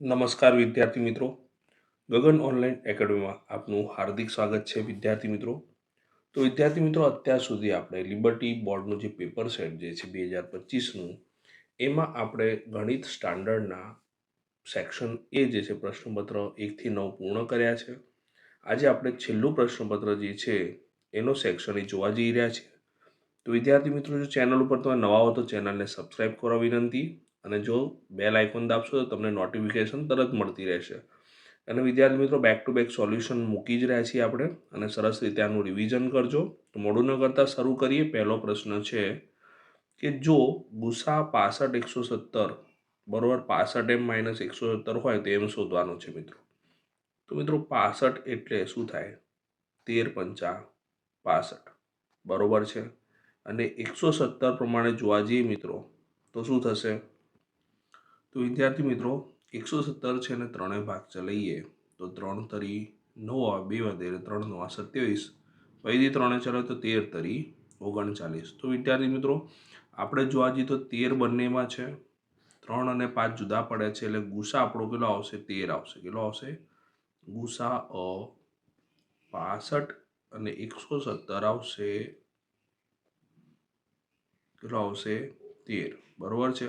નમસ્કાર વિદ્યાર્થી મિત્રો. ગગન ઓનલાઈન એકેડમીમાં આપનું હાર્દિક સ્વાગત છે વિદ્યાર્થી મિત્રો. તો વિદ્યાર્થી મિત્રો, અત્યાર સુધી આપણે લિબર્ટી બોર્ડનું જે પેપર સેટ જે છે બે હજાર પચીસનું, એમાં આપણે ગણિત સ્ટાન્ડર્ડના સેક્શન એ જે છે પ્રશ્નપત્ર એકથી નવ પૂર્ણ કર્યા છે. આજે આપણે છેલ્લું પ્રશ્નપત્ર જે છે એનો સેક્શન એ જોવા જઈ રહ્યા છે તો વિદ્યાર્થી મિત્રો, જો ચેનલ ઉપર તમે નવા હો તો ચેનલને સબસ્ક્રાઇબ કરવા વિનંતી. અને જો બેલ આઇકોન દાબશો તો તમને નોટિફિકેશન તરત મળતી રહેશે. અને વિદ્યાર્થી મિત્રો બેક ટુ બેક સોલ્યુશન મૂકી જ રહ્યા છીએ આપણે. અને સરસ રીતે આનું રિવિઝન કરજો. તો મોડું ન કરતાં શરૂ કરીએ. પહેલો પ્રશ્ન છે કે જો ગુસા પાસઠ એકસો સત્તર બરોબર પાસઠ એમ માઇનસ એકસો સત્તર હોય તો એમ શોધવાનું છે મિત્રો. તો મિત્રો, પાસઠ એટલે શું થાય? તેર પંચા પાસઠ. બરોબર છે? અને એકસો સત્તર પ્રમાણે જોવા જઈએ મિત્રો, તો શું થશે? તો વિદ્યાર્થી મિત્રો, એકસો સત્તર છે ને ત્રણે ભાગ ચલાવીએ તો ત્રણ તરી નવ બે વધેરે ત્રણ નવા સત્યાવીસ. ફરીથી ત્રણે ચલાવે તો તેર તરી ઓગણચાલીસ. તો વિદ્યાર્થી મિત્રો, આપણે જોવા જઈએ તો તેર બંનેમાં છે, ત્રણ અને પાંચ જુદા પડે છે એટલે ગુસા આપણો કેટલો આવશે? તેર આવશે. કેટલો આવશે? ગુસા અ પાસઠ અને એકસો સત્તર આવશે. કેટલો આવશે? તેર. બરોબર છે?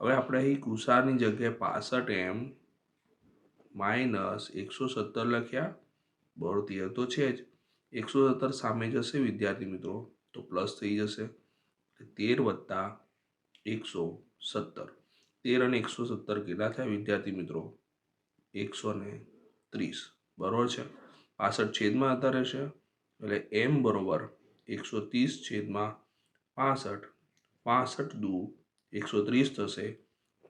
હવે આપણે અહીં કુસારની જગ્યાએ પાસઠ એમ માઇનસ એકસો સત્તર લખ્યા. બરોબર તો છે જ. એકસો સત્તર સામે જશે વિદ્યાર્થી મિત્રો, તો પ્લસ થઈ જશે. તેર વત્તા એકસો સત્તર. તેર અને એકસો સત્તર કેટલા થયા વિદ્યાર્થી મિત્રો? એકસો ને ત્રીસ. બરોબર છે? પાસઠ છેદમાં હતા રહેશે. એટલે એમ બરોબર એકસો ત્રીસ છેદમાં પાસઠ. પાસઠ દુ એકસો ત્રીસ થશે.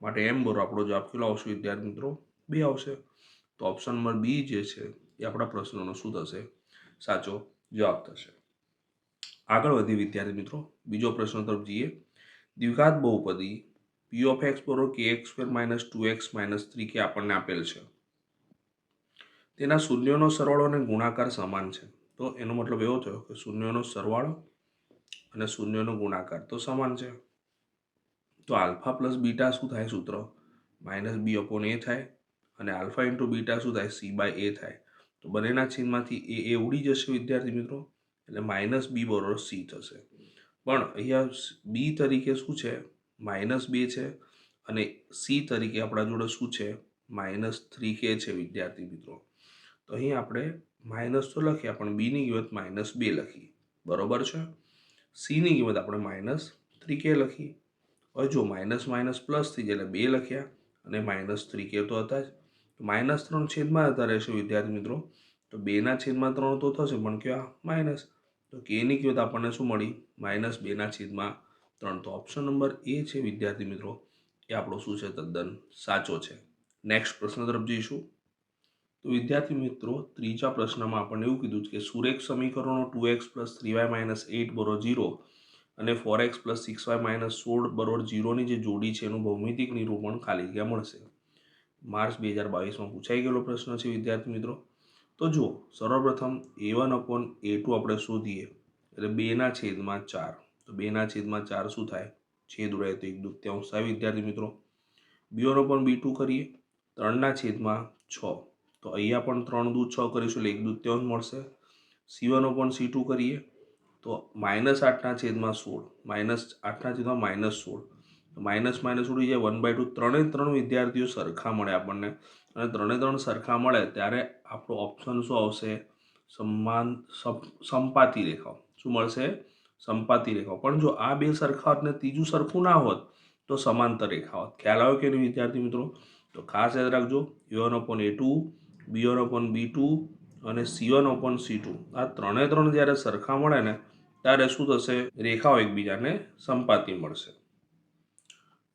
માટે એમ બરો આપણો જવાબ કેટલો આવશે વિદ્યાર્થી મિત્રો? બે આવશે. તો ઓપ્શન નંબર બી જે છે, એ આપણા પ્રશ્નોનો શું થશે? સાચો જવાબ થશે. આગળ વધી વિદ્યાર્થી મિત્રો. બીજો પ્રશ્ન તરફ જઈએ. દ્વિઘાત બહુપદી પી ઓફ એક્સ બરો કે x square minus two x minus three કે આપણને આપેલ છે. તેના શૂન્યનો સરવાળો અને ગુણાકાર સમાન છે. તો એનો મતલબ એવો થયો કે શૂન્યનો સરવાળો અને શૂન્યનો ગુણાકાર તો સમાન છે. તો આલ્ફા પ્લસ બીટા શું થાય સૂત્ર? માઇનસ બી અપોન એ થાય અને આલ્ફા ઇન્ટુ બીટા શું થાય? સી બાય એ થાય. તો બંનેના છેદમાંથી એ એ ઉડી જશે વિદ્યાર્થી મિત્રો, એટલે માઇનસ બી બરોબર સી થશે. પણ અહીંયા બી તરીકે શું છે? માઇનસ બે છે અને સી તરીકે આપણા જોડે શું છે? માઇનસ થ્રી કે છે વિદ્યાર્થી મિત્રો. તો અહીં આપણે માઇનસ તો લખ્યા પણ બીની કિંમત માઇનસ બે લખી બરોબર છે? સીની કિંમત આપણે માઇનસ થ્રી કે લખી હવે જો માઇનસ માઇનસ પ્લસ થઈ જાય એટલે બે લખ્યા અને માઇનસ થ્રી કે તો હતા જ. માઇનસ ત્રણ છેદમાં હતા રહેશે વિદ્યાર્થી મિત્રો. તો બેના છેદમાં ત્રણ તો થશે, પણ કયો? માઇનસ. તો કેની કિંમત આપણને શું મળી? માઇનસ બેના છેદમાં ત્રણ. તો ઓપ્શન નંબર એ છે વિદ્યાર્થી મિત્રો એ આપણો શું છે? તદ્દન સાચો છે. નેક્સ્ટ પ્રશ્ન તરફ જઈશું. તો વિદ્યાર્થી મિત્રો, ત્રીજા પ્રશ્નમાં આપણને એવું કીધું છે કે સુરેખ સમીકરણો two x plus three y minus eight બરો જીરો અને four x plus six y minus સોળ બરોબર જીરોની જે જોડી છે એનું ભૌમિતિક નિરૂપણ ખાલી જગ્યા મળશે. માર્ચ બે હજાર બાવીસમાં પૂછાઈ ગયેલો પ્રશ્ન છે, વિદ્યાર્થી મિત્રો. તો જુઓ, સર્વપ્રથમ A one upon A two આપણે શોધીએ. એટલે બેના છેદમાં ચાર. તો બેના છેદમાં ચાર શું થાય? છેદ ઉડાય તો એક દુત્યાંશ થાય, વિદ્યાર્થી મિત્રો. B one upon B two કરીએ. ત્રણના છેદમાં છ. તો અહીંયા પણ ત્રણ દૂધ છ કરીશું એટલે એક દુત્યાંશ મળશે. C one upon C two કરીએ. તો માઇનસ આઠના છેદમાં સોળ, માઇનસ આઠના છેદમાં માઇનસ સોળ. માઇનસ માઇનસ ઉડી જાય વન બાય ટુ ત્રણે ત્રણ વિદ્યાર્થીઓ સરખા મળે આપણને. અને ત્રણે ત્રણ સરખા મળે ત્યારે આપણો ઓપ્શન શું આવશે? સમાન સંપાતી રેખાઓ શું મળશે? સંપાતી રેખાઓ પણ જો આ બે સરખા હોત ને ત્રીજું સરખું ના હોત, તો સમાંતર રેખા હોત. ખ્યાલ આવ્યો કે નહીં વિદ્યાર્થી મિત્રો? તો ખાસ યાદ રાખજો. U one upon A two B one upon B two અને C one upon C two આ ત્રણે ત્રણ જ્યારે સરખા મળે ને, ત્યારે શું થશે? રેખાઓ એકબીજાને સંપાતી મળશે.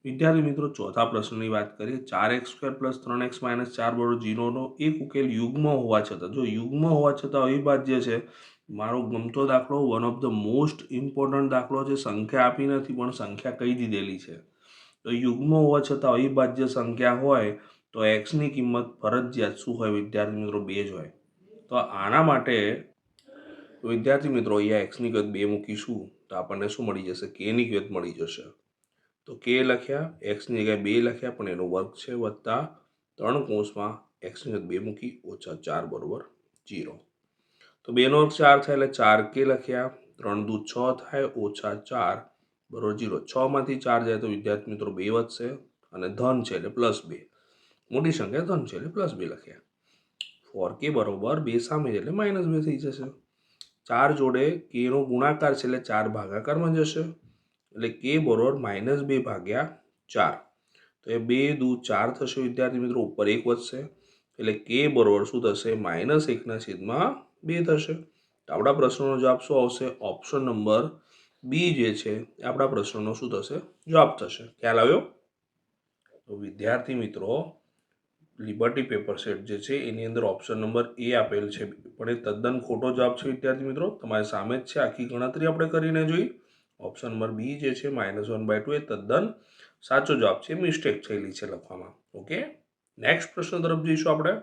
વિદ્યાર્થી મિત્રો, ચોથા પ્રશ્નની વાત કરીએ. ચાર એક્સ સ્ક્વેર પ્લસ ત્રણ એક્સ માઇનસ ચાર બરો જીરોનો એક ઉકેલ યુગ્મ હોવા છતાં. જો યુગ્મ હોવા છતાં અવિભાજ્ય છે, મારો ગમતો દાખલો one of the most important દાખલો છે, સંખ્યા આપી નથી, પણ સંખ્યા કહી દીધેલી છે. તો યુગ્મ હોવા છતાં અવિભાજ્ય સંખ્યા હોય, તો એક્સની કિંમત ફરજિયાત શું હોય વિદ્યાર્થી મિત્રો? બે જ હોય. તો આના માટે વિદ્યાર્થી મિત્રો અહીંયા એક્સની કિંમત બે મૂકીશું, તો આપણને શું મળી જશે? કેની કિંમત મળી જશે. તો કે લખ્યા એક્સની જગ્યાએ બે લખ્યા, પણ એનો વર્ગ છે વત્તા ત્રણ કૌંસમાં એક્સની કિંમત બે મૂકી ઓછા ચાર બરોબર જીરો. તો બેનો વર્ગ ચાર થાય એટલે ચાર કે લખ્યા, ત્રણ દૂ છ થાય ઓછા ચાર બરોબર જીરો. છમાંથી ચાર જાય તો વિદ્યાર્થી મિત્રો બે વધશે અને ધન છે એટલે પ્લસ બે. મોટી સંખ્યા ધન છે એટલે પ્લસ બે લખ્યા. ફોર કે બરોબર બે સામે છે એટલે માઇનસ બે થઈ જશે. ચાર જોડે કેનો ગુણાકાર છે એટલે ચાર ભાગાકારમાં જશે. એટલે કે બરોબર માઇનસ બે ભાગ્યા ચાર. તો એ બે દુ ચાર થશે વિદ્યાર્થી મિત્રો, ઉપર એક વધશે. એટલે કે બરોબર શું થશે? માઇનસ એકના છેદમાં બે થશે. તો આપણા પ્રશ્નનો જવાબ શું આવશે? ઓપ્શન નંબર બી જે છે એ આપણા પ્રશ્નનો શું થશે? જવાબ થશે. ખ્યાલ આવ્યો? તો વિદ્યાર્થી મિત્રો લિબર્ટી પેપર સેટ જે છે, એની અંદર ઓપ્શન નંબર એ આપેલ છે. પણ એ તદ્દન ખોટો જવાબ છે, વિદ્યાર્થી મિત્રો. તમારી સામે જ છે, આખી ગણતરી આપણે કરીને જોઈ. ઓપ્શન નંબર બી જે છે માઇનસ વન બાય ટુ એ તદ્દન સાચો જવાબ છે મિસ્ટેક થયેલી છે લખવામાં. ઓકે નેક્સ્ટ પ્રશ્ન તરફ જઈશું આપણે.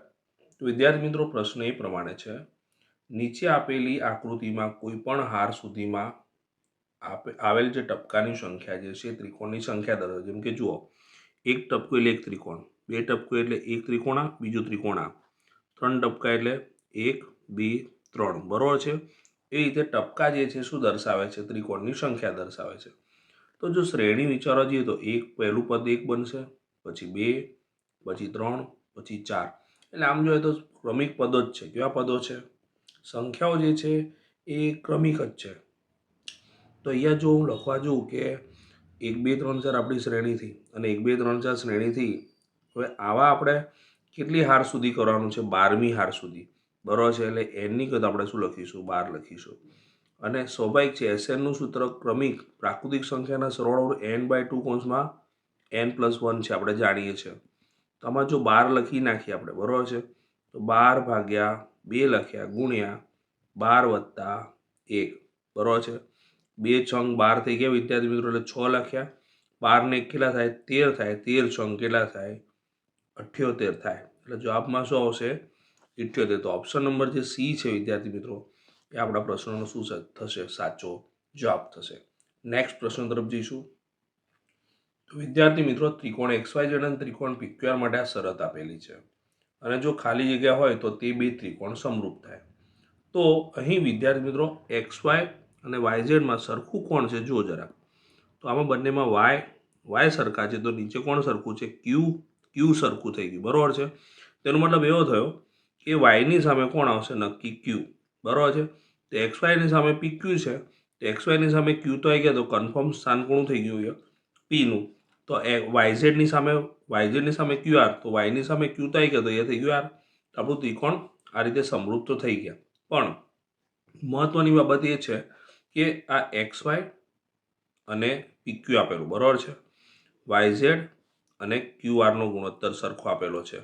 તો વિદ્યાર્થી મિત્રો, પ્રશ્ન એ પ્રમાણે છે. નીચે આપેલી આકૃતિમાં કોઈ પણ હાર સુધીમાં આપે, આવેલ જે ટપકાની સંખ્યા જે છે, ત્રિકોણની સંખ્યા દર્શાવે જેમ કે જુઓ, એક ટપકો એટલે એક ત્રિકોણ. બે ટપકું એટલે એક ત્રિકોણા, બીજું ત્રિકોણા. ત્રણ ટપકા એટલે એક, બે, ત્રણ. બરોબર છે? એ રીતે ટપકા જે છે, શું દર્શાવે છે? ત્રિકોણની સંખ્યા દર્શાવે છે. તો જો શ્રેણી વિચારવા જઈએ તો એક પહેલું પદ એક બનશે, પછી બે, પછી ત્રણ, પછી ચાર. એટલે આમ જોઈએ તો ક્રમિક પદો જ છે. કેવા પદો છે? સંખ્યાઓ જે છે, એ ક્રમિક જ છે. તો અહીંયા જો હું લખવા જોઉં કે એક, બે, ત્રણ, ચાર આપણી શ્રેણીથી અને એક, બે, ત્રણ, ચાર શ્રેણીથી હવે આવા આપણે કેટલી હાર સુધી કરવાનું છે? બારમી હાર સુધી. બરાબર છે? એટલે એનની કદ આપણે શું લખીશું? બાર લખીશું. અને સ્વાભાવિક છે એસએનનું સૂત્ર ક્રમિક પ્રાકૃતિક સંખ્યાના સરવાળો એન બાય ટુ કોન્સમાં એન પ્લસ વન છે, આપણે જાણીએ છીએ. તો આમાં જો બાર લખી નાખીએ આપણે, બરાબર છે? તો બાર ભાગ્યા બે લખ્યા ગુણ્યા બાર વત્તા એક. બરાબર છે? બે છંગ બાર થઈ ગયા વિદ્યાર્થી મિત્રો, એટલે છ લખ્યા. બારને કેટલા થાય? તેર થાય. તેર છંગ કેટલા થાય? અઠ્યોતેર થાય. એટલે જવાબમાં શું આવશે? ઇઠ્યોતેર. તો ઓપ્શન નંબર જે સી છે, વિદ્યાર્થી મિત્રો, એ આપણા પ્રશ્નનો શું થશે, સાચો જવાબ થશે. નેક્સ્ટ પ્રશ્ન તરફ જઈશું. વિદ્યાર્થી મિત્રો, ત્રિકોણ એક્સ વાય ઝેડ અને ત્રિકોણ PQR માટે આ શરત આપેલી છે. અને જો ખાલી જગ્યા હોય, તો તે બે ત્રિકોણ સમરૂપ થાય. તો અહીં વિદ્યાર્થી મિત્રો એક્સ વાય અને વાય ઝેડમાં સરખું કોણ છે? જો જરા. તો આમાં બંનેમાં વાય વાય સરખા છે. તો નીચે કોણ સરખું છે? ક્યુ ક્યુ સરખું થઈ ગયું, બરાબર છે? તેનો મતલબ એવો થયો કે વાયની સામે કોણ આવશે? નક્કી ક્યુ, બરાબર છે? તો એક્સ વાયની સામે પી ક્યુ છે? તો એક્સ વાયની સામે ક્યુ તો આવી ગયા, તો કન્ફર્મ સ્થાન કોણ થઈ ગયું છે પીનું તો એ વાયઝેડની સામે વાયઝેડની સામે ક્યુ આર? તો વાયની સામે ક્યુ તો આવી ગયા, તો એ થઈ ગયું આર. આપણું ત્રિકોણ આ રીતે સમૃદ્ધ તો થઈ ગયા. પણ મહત્વની બાબત એ છે કે આ એક્સ વાય અને પીક્યુ આપેલું, બરાબર છે? વાયઝેડ અને ક્યુઆરનો ગુણોત્તર સરખો આપેલો છે.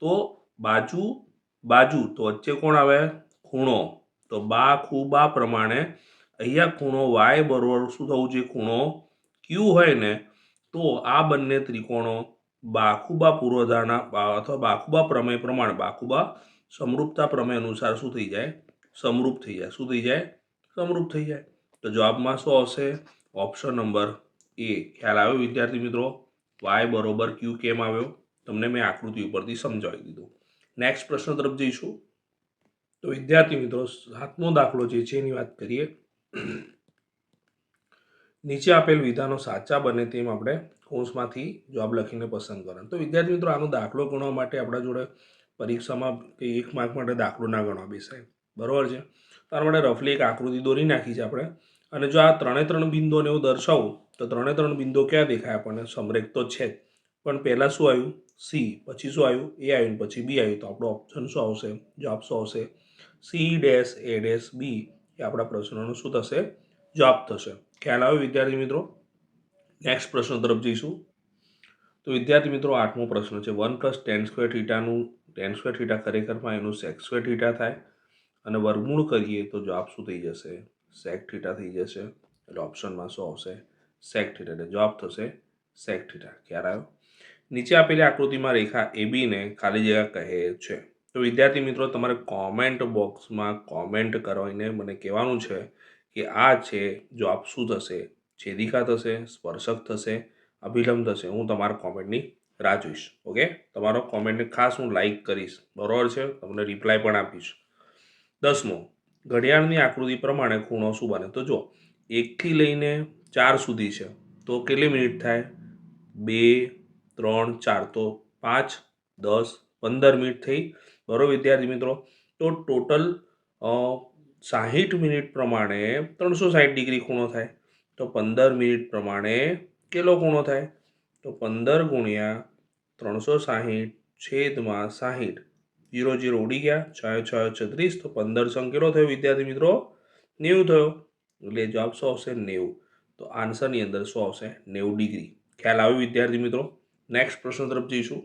તો બાજુ બાજુ તો વચ્ચે કોણ આવે? ખૂણો. તો બા ખૂ, બા પ્રમાણે અહીંયા ખૂણો વાય બરોબર શું થવું જોઈએ? ખૂણો ક્યુ હોય ને, તો આ બંને ત્રિકોણો બાખુબા પૂર્વધારણા અથવા બાખુબા પ્રમેય પ્રમાણે, બાખુબા સમરૂપતા પ્રમેય અનુસાર શું થઈ જાય? સમરૂપ થઈ જાય. શું થઈ જાય? સમરૂપ થઈ જાય. તો જવાબમાં શું આવશે? Option number A. ખ્યાલ આવ્યો વિદ્યાર્થી મિત્રો? વાય બરોબર ક્યુ કેમ આવ્યો? તમને મેં આકૃતિ ઉપરથી સમજાવી દીધું. નેક્સ્ટ પ્રશ્ન તરફ જઈશું. તો વિદ્યાર્થી મિત્રો સાતમો દાખલો જે છે એની વાત કરીએ. નીચે આપેલ વિધાનો સાચા બને તેમ આપણે કૌંસમાંથી જવાબ લખીને પસંદ કરવાનું. તો વિદ્યાર્થી મિત્રો, આનો દાખલો ગણવા માટે આપણા જોડે પરીક્ષામાં કે એક માર્ક માટે દાખલો ના ગણવા બેસાય. બરાબર છે? તાર માટે રફલી એક આકૃતિ દોરી નાખી છે આપણે. અને જો આ ત્રણે ત્રણ બિંદુઓને હું દર્શાવું તો ત્રણે ત્રણ બિંદુઓ ક્યાં દેખાય આપણને? સમરેખ તો છે પણ પહેલાં શું આવ્યું? સી પછી શું આવ્યું? એ આવ્યું પછી બી આવ્યું. તો આપણો ઓપ્શન શું આવશે? જવાબ શું આવશે? C dash A dash B એ આપણા પ્રશ્નનો શું થશે? જવાબ થશે. ખ્યાલ આવ્યો વિદ્યાર્થી મિત્રો? નેક્સ્ટ પ્રશ્ન તરફ જઈશું. તો વિદ્યાર્થી મિત્રો, આઠમો પ્રશ્ન છે. વન પ્લસ ટેન સ્ક્વેર થીટાનું ટેન સ્ક્વેર થીટા ખરેખરમાં એનું સેક્સ સ્ક્વેર થીટા થાય. અને વર્ગમૂળ કરીએ તો જવાબ શું થઈ જશે? સેક થીટા થઈ જશે. એટલે ઓપ્શનમાં શું આવશે? સેક થીટા એટલે જવાબ થશે સેક થીટા ખ્યાલ આવ્યો નીચે આપેલી આકૃતિમાં રેખા એબીને ખાલી જગ્યા કહે છે. તો વિદ્યાર્થી મિત્રો, તમારે કોમેન્ટ બોક્સમાં કોમેન્ટ કરીને મને કહેવાનું છે કે આ છે જવાબ શું થશે? છેદિકા થશે, સ્પર્શક થશે અભિલંબ થશે. હું તમારા કોમેન્ટની રાહ જોઈશ. ઓકે? તમારો કોમેન્ટને ખાસ હું લાઈક કરીશ. બરાબર છે? તમને રિપ્લાય પણ આપીશ. દસમો, ઘડિયાળની આકૃતિ પ્રમાણે ખૂણો શું બને? તો જો એકથી લઈને ચાર સુધી છે. તો કેટલી મિનિટ થાય? બે, ત્રણ, ચાર. તો પાંચ, દસ, પંદર મિનિટ થઈ. બરાબર, વિદ્યાર્થી મિત્રો? તો ટોટલ સાહીઠ મિનિટ પ્રમાણે ત્રણસો સાઠ ડિગ્રી ખૂણો થાય. તો પંદર મિનિટ પ્રમાણે કેટલો ખૂણો થાય? તો પંદર ગુણ્યા ત્રણસો સાહીઠ છેદમાં સાહીઠ. જીરો જીરો ઉડી ગયા. છ છ, છત્રીસ. તો પંદર સંગ કેટલો થયો, વિદ્યાર્થી મિત્રો. નેવું થયો. એટલે જવાબ શું આવશે નેવું. તો આન્સરની અંદર શું આવશે? નેવું ડિગ્રી. ખ્યાલ આવ્યો વિદ્યાર્થી મિત્રો? નેક્સ્ટ પ્રશ્ન તરફ જઈશું.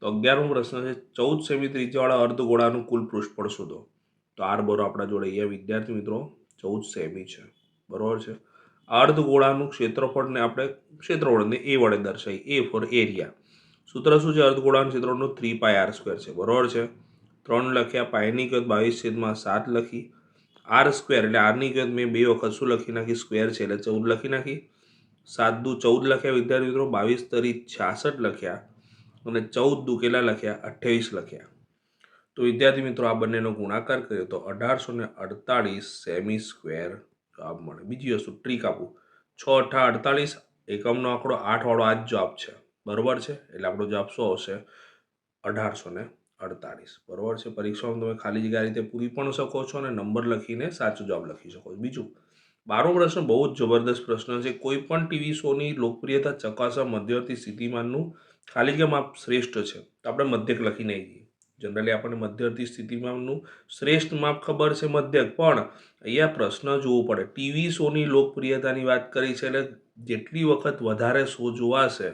તો અગિયારમો પ્રશ્ન છે, ચૌદ સેમી ત્રિજ્યાવાળા અર્ધગોળાનું કુલ પૃષ્ઠફળ શોધો. તો આર બરો આપણા જોડે અહીંયા વિદ્યાર્થી મિત્રો, ચૌદ સેમી છે. બરોબર છે? અર્ધગોળાનું ક્ષેત્રફળને આપણે ક્ષેત્રફળને એ વડે દર્શાવી. એ ફોર એરિયા સૂત્ર શું છે? અર્ધગોળાનું ક્ષેત્રફળનું થ્રી પાય આર સ્ક્વેર છે. બરોબર છે? ત્રણ લખ્યા પાયની કદ બાવીસ છેદમાં સાત લખી. આર સ્ક્વેર એટલે આરની કિંમત મેં બે વખત શું લખી નાખી? સ્ક્વેર છે એટલે ચૌદ લખી નાખી. સાત દુ ચૌદ લખ્યા વિદ્યાર્થી મિત્રો, બાવીસ તરી છાસઠ લખ્યા અને ચૌદ દુ કેટલા લખ્યા? અઠ્યાવીસ લખ્યા. તો વિદ્યાર્થી મિત્રો, આ બંનેનો ગુણાકાર કર્યો તો અઢારસો ને અડતાળીસ સેમી સ્ક્વેર જવાબ મળે. બીજી વસ્તુ, ટ્રીક આપું. છ, અઠા અડતાળીસ, એકમનો આંકડો આઠવાળો આ જ જવાબ છે. બરોબર છે? એટલે આપણો જવાબ શું આવશે? અઢારસો ને અડતાળીસ. બરોબર છે? પરીક્ષામાં તમે ખાલી જગ્યા રીતે પૂરી પણ શકો છો અને નંબર લખીને સાચો જવાબ લખી શકો છો. બીજું બારો પ્રશ્ન બહુ જ જબરદસ્ત પ્રશ્ન છે. કોઈ પણ ટીવી શોની લોકપ્રિયતા ચકાસવા મધ્યવર્તી સ્થિતિમાનનું ખાલી જગ્યા માપ શ્રેષ્ઠ છે. તો આપણે મધ્યક લખી નહીં જઈએ. જનરલી આપણને મધ્યવર્તી સ્થિતિમાનનું શ્રેષ્ઠ માપ ખબર છે મધ્યક. પણ અહીંયા પ્રશ્ન જોવો પડે. ટીવી શોની લોકપ્રિયતાની વાત કરી છે એટલે જેટલી વખત વધારે શો જોવાશે,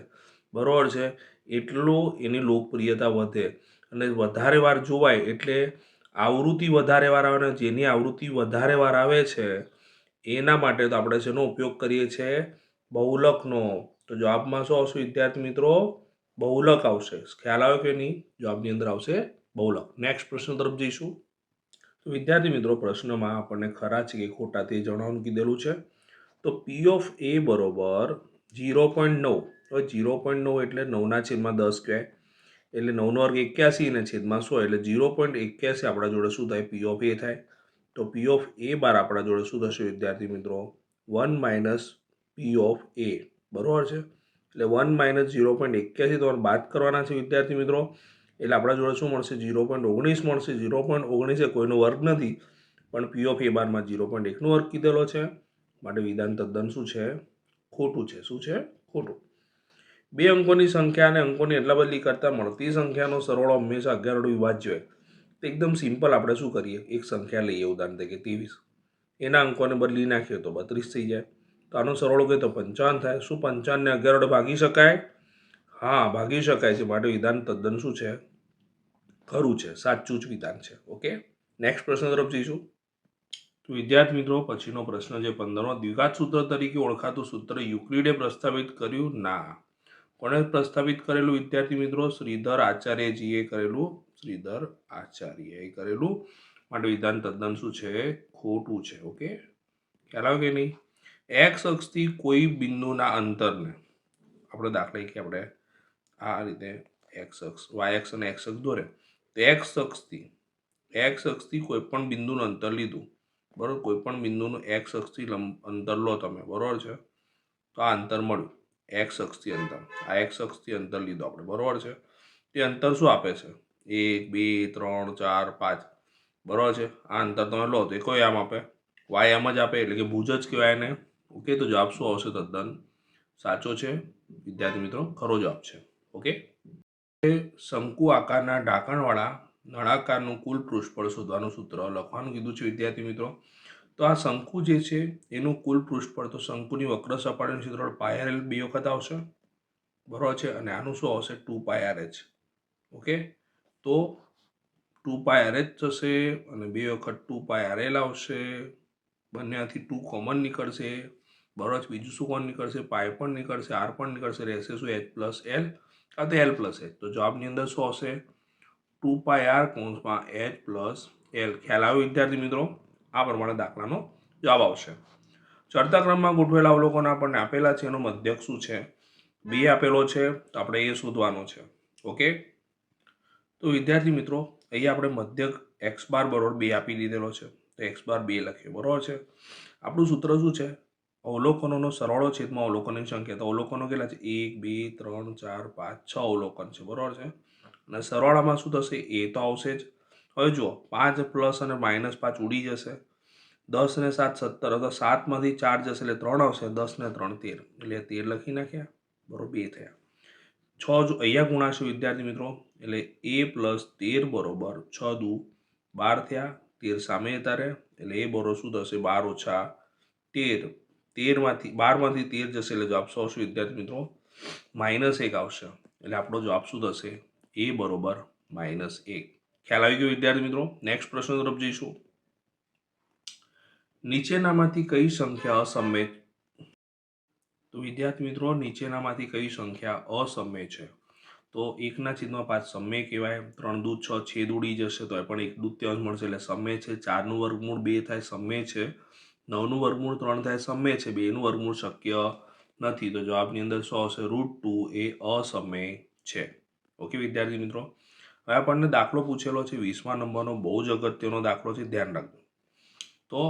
બરાબર છે, એટલો એની લોકપ્રિયતા વધે. અને વધારે વાર જોવાય એટલે આવૃત્તિ વધારે વાર આવે જેની આવૃત્તિ વધારે વાર આવે છે, એના માટે તો આપણે શેનો ઉપયોગ કરીએ છીએ? બહુલકનો. તો જવાબમાં શું આવશે વિદ્યાર્થી મિત્રો? બહુલક આવશે. ખ્યાલ આવ્યો કે નહીં? જવાબની અંદર આવશે બહુલક. નેક્સ્ટ પ્રશ્ન તરફ જઈશું. તો વિદ્યાર્થી મિત્રો, પ્રશ્નમાં આપણને ખરા છે કે ખોટા તે જણાવવાનું કીધેલું છે. તો પી ઓફ એ બરોબર જીરો પોઈન્ટ નવ. હવે જીરો પોઈન્ટ નવ એટલે નવના છેદમાં દસ કહેવાય. એટલે નવનો વર્ગ એક્યાસી અને છેદમાં સો એટલે ઝીરો પોઈન્ટ એક્યાસી આપણા જોડે શું થાય? પી ઓફ એ થાય. તો પી ઓફ એ બાર આપણા જોડે શું થશે વિદ્યાર્થી મિત્રો? One minus P of A બરાબર છે? એટલે વન માઇનસ ઝીરો પોઈન્ટ એક્યાસી તમારે બાદ કરવાના છે વિદ્યાર્થી મિત્રો. એટલે આપણા જોડે શું મળશે? ઝીરો પોઈન્ટ ઓગણીસ મળશે. ઝીરો પોઈન્ટ ઓગણીસ કોઈનો વર્ગ નથી. પણ પી ઓફ એ બારમાં ઝીરો પોઈન્ટ એકનો વર્ગ કીધેલો છે. માટે વિધાન તદ્દન શું છે? ખોટું છે. શું છે? ખોટું. બે અંકોની સંખ્યા અને અંકોની એટલા બદલી કરતાં મળતી સંખ્યાનો સરવાળો હંમેશા અગિયાર વડે વિભાજ્ય હોય. તો એકદમ સિમ્પલ આપણે શું કરીએ? એક સંખ્યા લઈએ ઉદાહરણ તરીકે ત્રેવીસ. એના અંકોને બદલી નાખીએ તો બત્રીસ થઈ જાય. તો આનો સરવાળો કહે તો પંચાવન થાય. શું પંચાવનને અગિયાર વડે ભાગી શકાય? હા, ભાગી શકાય છે. માટે વિધાન તદ્દન શું છે? ખરું છે. સાચું જ વિધાન છે. ઓકે? નેક્સ્ટ પ્રશ્ન તરફ જઈશું. તો વિદ્યાર્થી મિત્રો, પછીનો પ્રશ્ન છે પંદરમો. દ્વિઘાત સૂત્ર તરીકે ઓળખાતું સૂત્ર યુક્લિડે પ્રસ્તાવિત કર્યું ના. કોણે પ્રસ્તાવિત કરેલું વિદ્યાર્થી મિત્રો? શ્રીધર આચાર્યજીએ કરેલું. શ્રીધર આચાર્યએ કરેલું. માટે વિધાન તદ્દન શું છે? ખોટું છે. ઓકે? ખ્યાલ આવે કે નહીં? એક્સ અક્ષથી કોઈ બિંદુના અંતરને આપણે દાખલા કે આપણે આ રીતે એક્સ અક્ષ વાય અક્ષ અને એક્સ અક્ષ દોરે. તો એક્સ અક્ષથી એક્સ અક્ષથી કોઈ પણ બિંદુનું અંતર લીધું. બરાબર? કોઈ પણ બિંદુનું એક્સ અક્ષથી અંતર લો તમે. બરાબર છે? તો આ અંતર મળ્યું. એક્સ અક્ષથી અંતર. આ એક્સ અક્ષથી અંતર લીધું આપણે. બરાબર છે? તે અંતર શું આપે છે? એક, બે, ત્રણ, ચાર, પાંચ. બરાબર છે? આ અંતર તમે લો તો એ કોઈ આમ આપે? વાય આમ જ આપે, એટલે કે ભુજ જ કહેવાય એને. ઓકે તો જવાબ શું આવશે તદ્દન? સાચો છે? વિદ્યાર્થી મિત્રો, ખરો જવાબ છે. ઓકે શંકુ આકારના ઢાંકણવાળા નળાકારનું કુલ પૃષ્ઠફળ શોધવાનું સૂત્ર લખવાનું કીધું છે વિદ્યાર્થી મિત્રો. તો આ શંકુ જે છે, એનું કુલ પૃષ્ઠફળ તો શંકુની વક્ર સપાટીનું ક્ષેત્રફળ પાય એલ બે વખત આવશે. બરાબર છે? અને આનું શું આવશે? Two pi r okay? તો ટુ પાય આર થશે અને બે વખત ટુ પાય આર એલ આવશે. બંનેથી ટુ કોમન નીકળશે. બરાબર બીજું શું કોણ નીકળશે? પાય પણ નીકળશે, આર પણ નીકળશે, રહેશે શું? H plus L. આ તો એલ પ્લસ એચ. તો જવાબની અંદર શું આવશે? ટુ પાય આર કોન્સમાં એચ પ્લસ એલ. ખ્યાલ આવ્યો વિદ્યાર્થી મિત્રો? આ પ્રમાણે દાખલાનો જવાબ આવશે. ચડતા ક્રમમાં ગોઠવેલા અવલોકન આપણને આપેલા છે, એનો મધ્યક શું છે? બે આપેલો છે, તો આપણે એ શોધવાનો છે. ઓકે તો વિદ્યાર્થી મિત્રો અહીંયા આપણે મધ્યક એક્સ બાર બરોબર બે આપી દીધેલો છે. તો એક્સ બાર બે લખીએ, બરોબર છે? આપણું સૂત્ર શું છે? અવલોકનોનો સરવાળો છેદમાં અવલોકનની સંખ્યા. તો અવલોકનો કેટલા છે? એક, બે, ત્રણ, ચાર, પાંચ, છ અવલોકન છે, બરોબર છે? અને સરવાળામાં શું થશે? એ તો આવશે જ. હવે જુઓ, પાંચ પ્લસ અને માઇનસ પાંચ ઉડી જશે. દસ ને સાત સત્તર અથવા સાતમાંથી ચાર જશે એટલે ત્રણ આવશે. દસ ને ત્રણ તેર. એટલે તેર લખી નાખ્યા. બરોબર, બે થયા. છ જો અહીંયા ગુણાશે વિદ્યાર્થી મિત્રો, એટલે એ પ્લસ તેર બરોબર છ દુ બાર થયા. તેર સામે તારે એટલે એ બરો શું થશે? બાર ઓછા તેર. તેરમાંથી, બારમાંથી તેર જશે એટલે જવાબ શું આવશે વિદ્યાર્થી મિત્રો. માઇનસ એક આવશે. એટલે આપણો જવાબ શું થશે? એ બરોબર માઇનસ એક. ખ્યાલ આવી ગયો વિદ્યાર્થી મિત્રો. નેક્સ્ટ પ્રશ્ન તરફ જઈશું. નીચેનામાંથી કઈ સંખ્યા અસમય તો વિદ્યાર્થી મિત્રો, નીચેનામાંથી કઈ સંખ્યા અસમય છે? તો એકના છેદમાં પાંચ સમય કહેવાય. ત્રણ દૂધ છ છેદ ઉડી જશે તો એ પણ એક દૂત્યાંશ મળશે. એટલે સમ્ય છે, ચારનું વર્ગમૂળ બે થાય સમય છે. નવનું વર્ગમૂળ ત્રણ થાય સમય છે. બેનું વર્ગમૂળ શક્ય નથી. તો જવાબની અંદર શું આવશે રૂટ ટુ એ અસમય છે. ઓકે વિદ્યાર્થી મિત્રો? હવે આપણને દાખલો પૂછેલો છે, વીસમા નંબરનો બહુ જ અગત્યનો દાખલો છે, ધ્યાન રાખજો. તો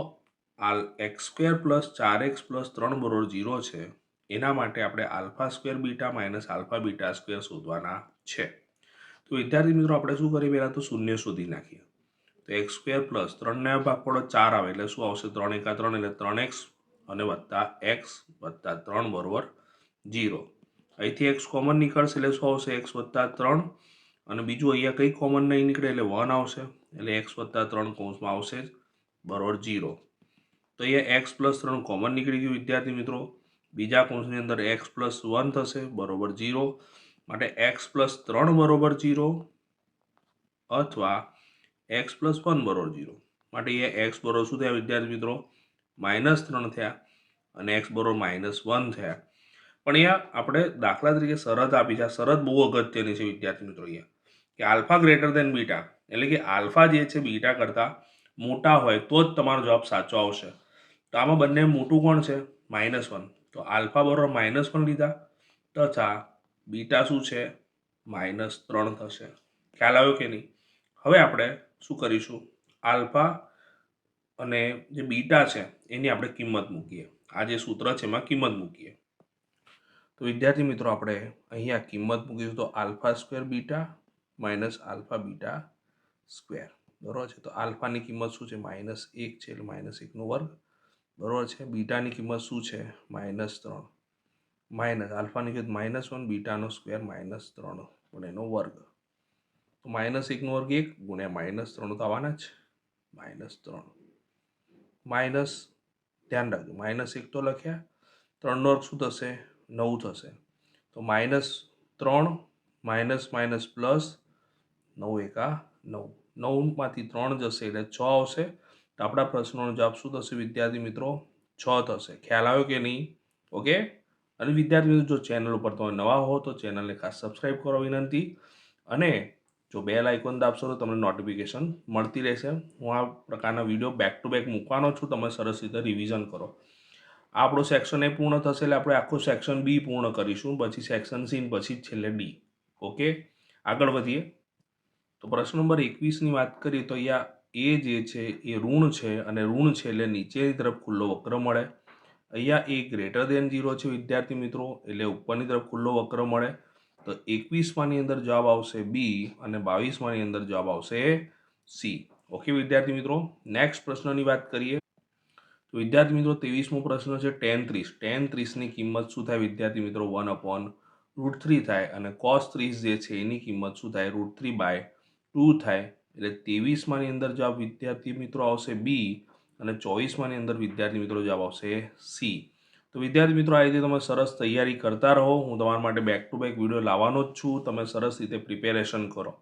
આલ એક્સ સ્ક્વેર પ્લસ ચાર એક્સ પ્લસ ત્રણ બરોબર જીરો છે, એના માટે આપણે alpha square beta minus alpha beta square શોધવાના છે. તો વિદ્યાર્થી મિત્રો, આપણે શું કરીએ પહેલાં તો શૂન્ય શોધી નાખીએ. તો એક્સ સ્ક્વેર પ્લસ ત્રણને ભાગ પડો ચાર આવે એટલે શું આવશે? ત્રણ એકા ત્રણ એટલે ત્રણ એક્સ અને વત્તા એક્સ વત્તા ત્રણ બરોબર જીરો અહીંથી એક્સ કોમન નીકળશે એટલે શું આવશે? એક્સ વત્તા ત્રણ અને બીજું અહીંયા કંઈ કોમન નહીં નીકળે એટલે વન આવશે. એટલે એક્સ વત્તા ત્રણ કૌંસમાં આવશે જ. બરોબર જીરો તો અહીંયા એક્સ પ્લસ ત્રણ કોમન નીકળી ગયું, વિદ્યાર્થી મિત્રો. બીજા કૌંસની અંદર એક્સ પ્લસ વન થશે, બરોબર જીરો માટે એક્સ પ્લસ ત્રણ બરોબર જીરો અથવા એક્સ પ્લસ વન બરોબર જીરો માટે અહીંયા એક્સ બરોબર શું થયા, વિદ્યાર્થી મિત્રો? માઇનસ ત્રણ થયા અને એક્સ બરોબર માઇનસ વન થયા. પણ અહીંયા આપણે દાખલા તરીકે શરત આપી છે. આ શરત બહુ અગત્યની છે, વિદ્યાર્થી મિત્રો, અહીંયા. કે આલ્ફા ગ્રેટર દેન બીટા, એટલે કે આલ્ફા જે છે બીટા કરતાં મોટા હોય તો જ તમારો જવાબ સાચો આવશે. તો આમાં બંને મોટું કોણ છે? Minus one. તો આલ્ફા બરોબર માઇનસ વન લીધા. તથા બીટા શું છે? માઇનસ ત્રણ થશે. ખ્યાલ આવ્યો કે નહીં? હવે આપણે શું કરીશું? આલ્ફા અને જે બીટા છે, એની આપણે કિંમત મૂકીએ. આ જે સૂત્ર છે, એમાં કિંમત મૂકીએ. તો વિદ્યાર્થી મિત્રો, આપણે અહીંયા કિંમત મૂકીશું. તો alpha square beta minus alpha beta square. બરાબર છે? તો આલ્ફાની કિંમત શું છે? માઇનસ એક છે એટલે માઇનસ એકનો વર્ગ. બરાબર છે? બીટાની કિંમત શું છે? માઇનસ ત્રણ. માઇનસ, આલ્ફાની કિંમત માઇનસ વન, બીટાનો સ્ક્વેર માઇનસ ત્રણ ગુણ્યાનો વર્ગ. તો માઇનસ એકનો વર્ગ એક ગુણ્યા માઇનસ ત્રણ તો આવવાના જ. માઇનસ ત્રણ. માઇનસ, ધ્યાન રાખજો, માઇનસ એક તો લખ્યા. ત્રણનો વર્ગ શું થશે? નવ થશે. તો માઇનસ ત્રણ, માઇનસ માઇનસ પ્લસ નવ એકા નવ. નવમાંથી ત્રણ જશે એટલે છ આવશે. તો આપણા પ્રશ્નોનો જવાબ શું થશે વિદ્યાર્થી મિત્રો? છ થશે. ખ્યાલ આવ્યો કે નહીં? ઓકે? અને વિદ્યાર્થી મિત્રો, જો ચેનલ ઉપર તમે નવા હો તો ચેનલને ખાસ સબસ્ક્રાઈબ કરો વિનંતી. અને જો બેલ આઇકોન દાબશો તો તમને નોટિફિકેશન મળતી રહેશે. હું આ પ્રકારના વીડિયો બેક ટુ બેક મૂકવાનો છું. તમે સરસ રીતે રિવિઝન કરો. આ આપણો સેક્શન એ પૂર્ણ થશે એટલે આપણે આખું સેક્શન બી પૂર્ણ કરીશું. પછી સેક્શન સી પછી છેલ્લે ડી ઓકે? આગળ વધીએ. તો પ્રશ્ન નંબર એકવીસની વાત કરીએ તો અહીંયા એ જે છે, એ ઋણ છે અને ઋણ છે એટલે નીચેની તરફ ખુલ્લો વક્ર મળે. અહીંયા એ ગ્રેટર દેન ઝીરો છે વિદ્યાર્થી મિત્રો, એટલે ઉપરની તરફ ખુલ્લો વક્ર મળે. તો એકવીસમાંની અંદર જવાબ આવશે બી અને બાવીસમાંની અંદર જવાબ આવશે સી. ઓકે વિદ્યાર્થી મિત્રો, નેક્સ્ટ પ્રશ્નની વાત કરીએ. તો વિદ્યાર્થી મિત્રો, ત્રેવીસમો પ્રશ્ન છે ટેન ત્રીસ. ટેન ત્રીસની કિંમત શું થાય વિદ્યાર્થી મિત્રો? વન અપોન રૂટ થ્રી થાય અને કોસ ત્રીસ જે છે એની કિંમત શું થાય? રૂટ થ્રી બાય ટુ થાય, એટલે ત્રેવીસમાંની અંદર જવાબ વિદ્યાર્થી મિત્રો આવશે બી અને ચોવીસમાંની અંદર વિદ્યાર્થી મિત્રો જવાબ આવશે સી તો વિદ્યાર્થી મિત્રો, આ રીતે તમે સરસ તૈયારી કરતા રહો. હું તમારા માટે બેક ટુ બેક વીડિયો લાવવાનો જ છું. તમે સરસ રીતે પ્રિપેરેશન કરો.